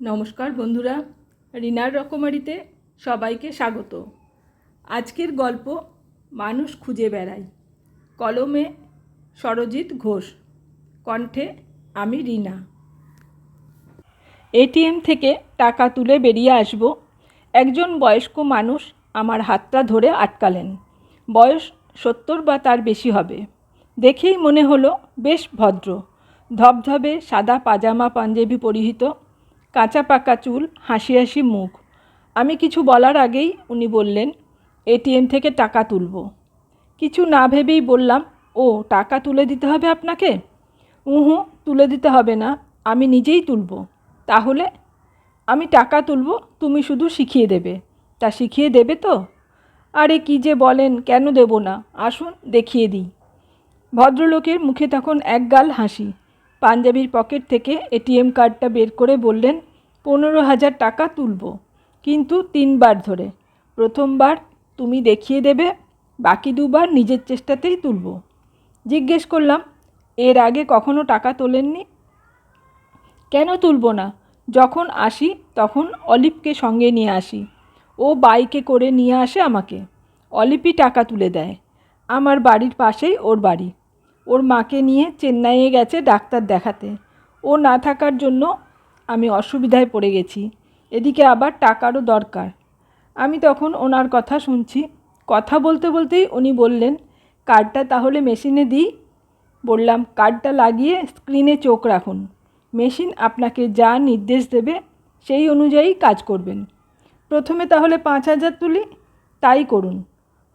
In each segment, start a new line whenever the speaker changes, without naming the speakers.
নমস্কার বন্ধুরা, রিনার রকমারিতে সবাইকে স্বাগত। আজকের গল্প, মানুষ খুঁজে বেড়াই কলমে সরজিৎ ঘোষ, কণ্ঠে আমি রিনা। এটিএম থেকে টাকা তুলে বেরিয়ে আসব। একজন বয়স্ক মানুষ আমার হাতটা ধরে আটকালেন। বয়স সত্তর বা তার বেশি হবে। দেখেই মনে হলো, বেশ ভদ্র। ধবধবে সাদা পাজামা পাঞ্জাবি পরিহিত। কাঁচা পাকা চুল, হাসি হাসি মুখ। আমি কিছু বলার আগেই উনি বললেন এটিএম থেকে টাকা তুলব। কিছু না ভেবেই বললাম, ও, টাকা তুলে দিতে হবে আপনাকে? উহু, তুলে দিতে হবে না, আমি নিজেই তুলব। তাহলে? আমি টাকা তুলব, তুমি শুধু শিখিয়ে দেবে। তা শিখিয়ে দেবে তো? আরে কি যে বলেন, কেন দেব না? আসুন, দেখিয়ে দিই। ভদ্রলোকের মুখে তখন একগাল হাসি। পাঞ্জাবির পকেট থেকে এটিএম কার্ডটা বের করে বললেন, পনেরো হাজার টাকা তুলব। কিন্তু তিনবার ধরে, প্রথমবার তুমি দেখিয়ে দেবে, বাকি দুবার নিজের চেষ্টাতেই তুলব। জিজ্ঞেস করলাম, এর আগে কখনো টাকা তোলেননি? কেন তুলব না? যখন আসি, তখন অলিপকে সঙ্গে নিয়ে আসি। ও বাইকে করে নিয়ে আসে আমাকে। অলিপই টাকা তুলে দেয়। আমার বাড়ির পাশেই ওর বাড়ি। ওর মাকে নিয়ে চেন্নাইয়ে গেছে ডাক্তার দেখাতে। ও না থাকার জন্য আমি অসুবিধায় পড়ে গেছি। এদিকে আবার টাকারও দরকার। আমি তখন ওনার কথা শুনছি। কথা বলতে বলতেই উনি বললেন, কার্ডটা তাহলে মেশিনে দিই? বললাম, কার্ডটা লাগিয়ে স্ক্রিনে চোখ রাখুন। মেশিন আপনাকে যা নির্দেশ দেবে সেই অনুযায়ী কাজ করবেন। প্রথমে তাহলে পাঁচ হাজার তুলি, তাই করুন।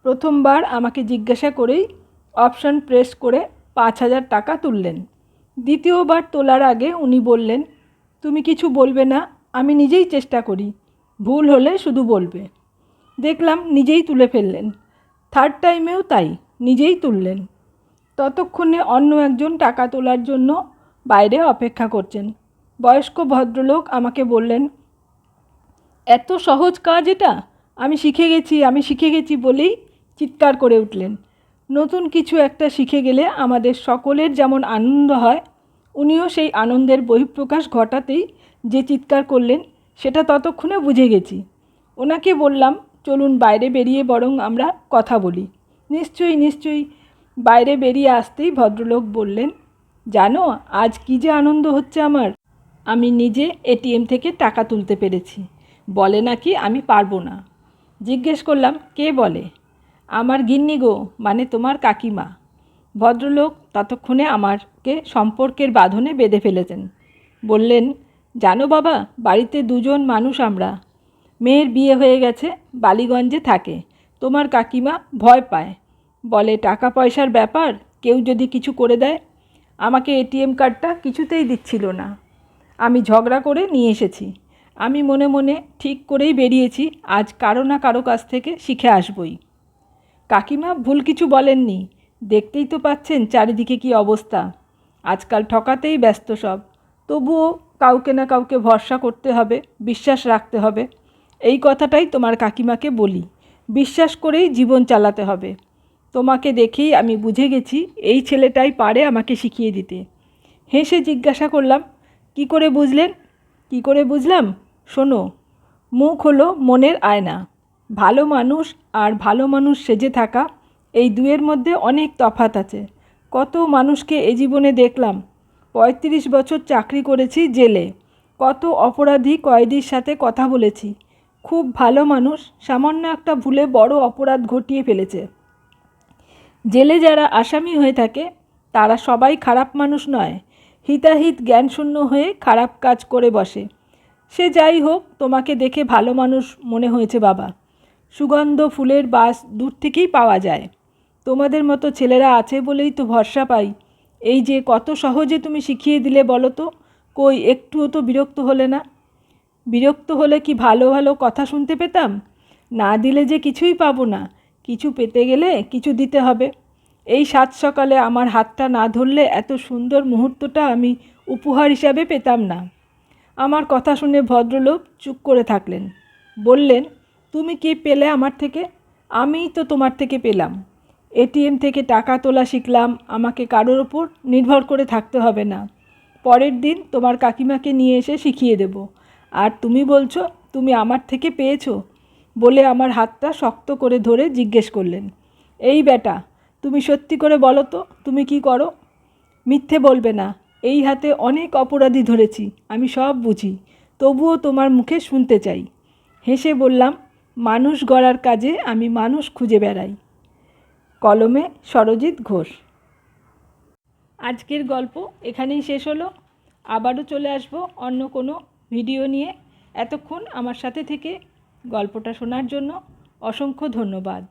প্রথমবার আমাকে জিজ্ঞাসা করেই অপশান প্রেস করে পাঁচ হাজার টাকা তুললেন। দ্বিতীয়বার তোলার আগে উনি বললেন, তুমি কিছু বলবে না, আমি নিজেই চেষ্টা করি। ভুল হলে শুধু বলবে। দেখলাম নিজেই তুলে ফেললেন। থার্ড টাইমেও তাই, নিজেই তুললেন। ততক্ষণে অন্য একজন টাকা তোলার জন্য বাইরে অপেক্ষা করছেন। বয়স্ক ভদ্রলোক আমাকে বললেন, এত সহজ কাজ এটা, আমি শিখে গেছি, আমি শিখে গেছি বলেই চিৎকার করে উঠলেন। নতুন কিছু একটা শিখে গেলে আমাদের সকলের যেমন আনন্দ হয়, উনিও সেই আনন্দের বহিঃপ্রকাশ ঘটাতেই যে চিৎকার করলেন, সেটা ততক্ষণে বুঝে গেছি। ওনাকে বললাম, চলুন বাইরে বেরিয়ে বরং আমরা কথা বলি। নিশ্চয়ই নিশ্চয়ই। বাইরে বেরিয়ে আসতেই ভদ্রলোক বললেন, জানো, আজ কী যে আনন্দ হচ্ছে আমার। আমি নিজে এটিএম থেকে টাকা তুলতে পেরেছি। বলে নাকি আমি পারব না। জিজ্ঞেস করলাম, কে বলে? আমার গিন্নি গো মানে তোমার কাকিমা। ভদ্রলোক ততক্ষণে আমাকে সম্পর্কের বাঁধনে বেঁধে ফেলেছেন। বললেন, জানো বাবা, বাড়িতে দুজন মানুষ আমরা। মেয়ের বিয়ে হয়ে গেছে, বালিগঞ্জে থাকে। তোমার কাকিমা ভয় পায়। বলে টাকা পয়সার ব্যাপার? কেউ যদি কিছু করে দেয়? আমাকে এটিএম কার্ডটা কিছুতেই দিচ্ছিল না। আমি ঝগড়া করে নিয়ে এসেছি। আমি মনে মনে ঠিক করেই বেরিয়েছি। আজ কারও না কারও কাছ থেকে শিখে আসবই। কাকিমা ভুল কিছু বলেননি। দেখতেই তো পাচ্ছেন চারিদিকে কি অবস্থা। আজকাল ঠকাতেই ব্যস্ত সব। তবুও কাউকে না কাউকে ভরসা করতে হবে, বিশ্বাস রাখতে হবে। এই কথাটাই তোমার কাকিমাকে বলি। বিশ্বাস করেই জীবন চালাতে হবে। তোমাকে দেখেই আমি বুঝে গেছি এই ছেলেটাই পারে আমাকে শিখিয়ে দিতে। হেসে জিজ্ঞাসা করলাম, কি করে বুঝলেন? কি করে বুঝলাম? শোনো, মুখ হলো মনের আয়না। ভালো মানুষ আর ভালো মানুষ সেজে থাকা, এই দুয়ের মধ্যে অনেক তফাত আছে। কত মানুষকে এ জীবনে দেখলাম, পঁয়ত্রিশ বছর চাকরি করেছি জেলে, কত অপরাধী কয়েদির সাথে কথা বলেছি। খুব ভালো মানুষ, সামান্য একটা ভুলে বড় অপরাধ ঘটিয়ে ফেলেছে। জেলে যারা আসামি হয়ে থাকে, তারা সবাই খারাপ মানুষ নয়, হিতাহিত জ্ঞানশূন্য হয়ে খারাপ কাজ করে বসে। সে যাই হোক, তোমাকে দেখে ভালো মানুষ মনে হয়েছে বাবা। সুগন্ধ ফুলের বাস দূর থেকেই পাওয়া যায়। তোমাদের মতো ছেলেরা আছে বলেই তো ভরসা পাই। এই যে কত সহজে তুমি শিখিয়ে দিলে বলো তো, কই একটুও তো বিরক্ত হলে না? বিরক্ত হলে কি ভালো ভালো কথা শুনতে পেতাম? না দিলে যে কিছুই পাবো না, কিছু পেতে গেলে কিছু দিতে হবে। এই সাত সকালে আমার হাতটা না ধরলে এত সুন্দর মুহূর্তটা আমি উপহার হিসাবে পেতাম না। আমার কথা শুনে ভদ্রলোক চুপ করে থাকলেন। বললেন তুমি কি পেলে আমার থেকে? আমিই তো তোমার থেকে পেলাম। এটিএম থেকে টাকা তোলা শিখলাম, আমাকে কারোর ওপর নির্ভর করে থাকতে হবে না। পরের দিন তোমার কাকিমাকে নিয়ে এসে শিখিয়ে দেব। আর তুমি বলছো, তুমি আমার থেকে পেয়েছ? বলে আমার হাতটা শক্ত করে ধরে জিজ্ঞেস করলেন। এই বেটা তুমি সত্যি করে বলো তো, তুমি কি করো? মিথ্যে বলবে না, এই হাতে অনেক অপরাধী ধরেছি, আমি সব বুঝি, তবুও তোমার মুখে শুনতে চাই। হেসে বললাম মানুষ গড়ার কাজে আমি মানুষ খুঁজে বেড়াই। কলমে সরজিৎ ঘোষ। আজকের গল্প এখানেই শেষ হলো। আবারও চলে আসব অন্য কোনো ভিডিও নিয়ে। এতক্ষণ আমার সাথে থেকে গল্পটা শোনার জন্য অসংখ্য ধন্যবাদ।